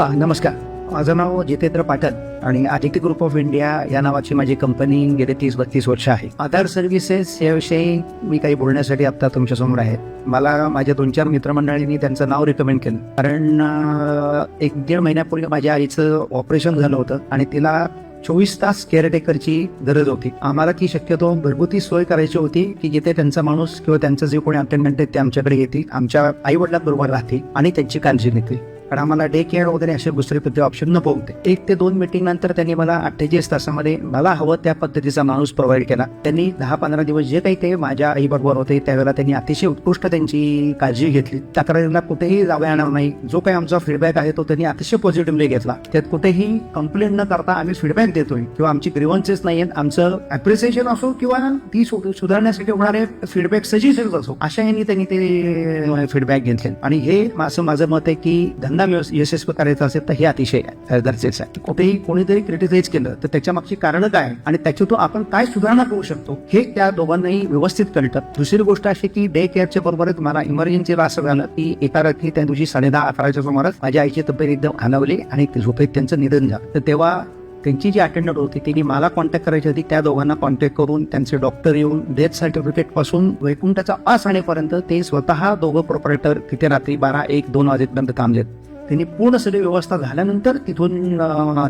हां नमस्कार. माझं नाव जितेंद्र पाटल आणि आदित्य ग्रुप ऑफ इंडिया या नावाची माझी कंपनी गेले तीस बत्तीस वर्ष आहे. आधार सर्व्हिसेस याविषयी मी काही बोलण्यासाठी आता तुमच्यासमोर आहे. मला माझ्या दोन चार मित्रमंडळींनी त्यांचं नाव रिकमेंड केलं. कारण एक दीड महिन्यापूर्वी माझ्या आईचं ऑपरेशन झालं होतं आणि तिला चोवीस तास केअरटेकरची गरज होती. आम्हाला ती शक्यतो घरगुती सोय करायची होती की जिथे त्यांचा माणूस किंवा त्यांचं जे कोणी अटेंडंट आहेत ते आमच्याकडे येतील आमच्या आई वडिलांबरोबर राहतील आणि त्यांची काळजी घेतील. कारण आम्हाला डे केअर वगैरे असे दुसरे पद्धती ऑप्शन नको होते एक ते दोन मीटिंग नंतर त्यांनी मला अठ्ठेचाळीस तासामध्ये मला हवं त्या पद्धतीचा माणूस प्रोव्हाइड केला. त्यांनी दहा पंधरा दिवस जे काही ते माझ्या आई बरोबर होते त्यावेळेला त्यांनी अतिशय उत्कृष्ट त्यांची काळजी घेतली. तक्रारीला कुठेही जावं येणार नाही. जो काही आमचा फीडबॅक आहे तो त्यांनी अतिशय पॉझिटिव्हली घेतला. त्यात कुठेही कंप्लेंट न करता आम्ही फीडबॅक देतोय. किंवा आमची ग्रीवन्सेस नाही आहेत आमचं अप्रिसिएशन असो किंवा ती सुधारण्यासाठी होणारे फीडबॅक सजेशन्स असो अशा ह्यांनी त्यांनी ते फीडबॅक घेतले. आणि हे असं माझं मत आहे की धन्य व्यवस- यशस्वी करायचा असेल तर हे अतिशय गरजेचं आहे कुठेही कोणीतरी क्रिटिसाइज केलं तर त्याच्या मागची कारणं काय आणि त्याच्यातून आपण काय सुधारणा करू शकतो? हे त्या दोघांनाही व्यवस्थित कळतं. दुसरी गोष्ट अशी की डे केअरच्या बरोबरच मला इमर्जन्सीला असं झालं की एका रात्री त्या दिवशी साडे दहा अकराच्या सुमारास माझ्या आईची तब्येत एकदम खालावली आणि झोपेत त्यांचं निधन झालं. तर तेव्हा त्यांची जी अटेंडंट होती तिने मला कॉन्टॅक्ट करायची होती. त्या दोघांना कॉन्टॅक्ट करून त्यांचे डॉक्टर येऊन डेथ सर्टिफिकेटपासून वैकुंठाचा पास आणेपर्यंत ते स्वतः दोघं प्रोपरेटर तिथे रात्री बारा एक दोन वाजेपर्यंत थांबलेत. त्यांनी पूर्ण सगळी व्यवस्था झाल्यानंतर तिथून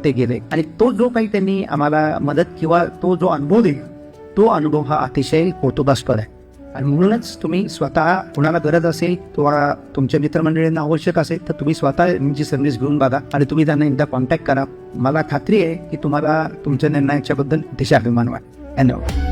ते गेले. आणि तो जो काही त्यांनी आम्हाला मदत किंवा तो जो अनुभव दिला तो अनुभव हा अतिशय कौतुकास्पद आहे. आणि म्हणूनच तुम्ही स्वतः कुणाला गरज असेल किंवा तुमच्या मित्रमंडळींना आवश्यक असेल तर तुम्ही स्वतः यांची सर्व्हिस घेऊन बघा आणि तुम्ही त्यांना एकदा कॉन्टॅक्ट करा. मला खात्री आहे की तुम्हाला तुमच्या निर्णयाच्याबद्दल अतिशय अभिमान वाटेल. धन्यवाद.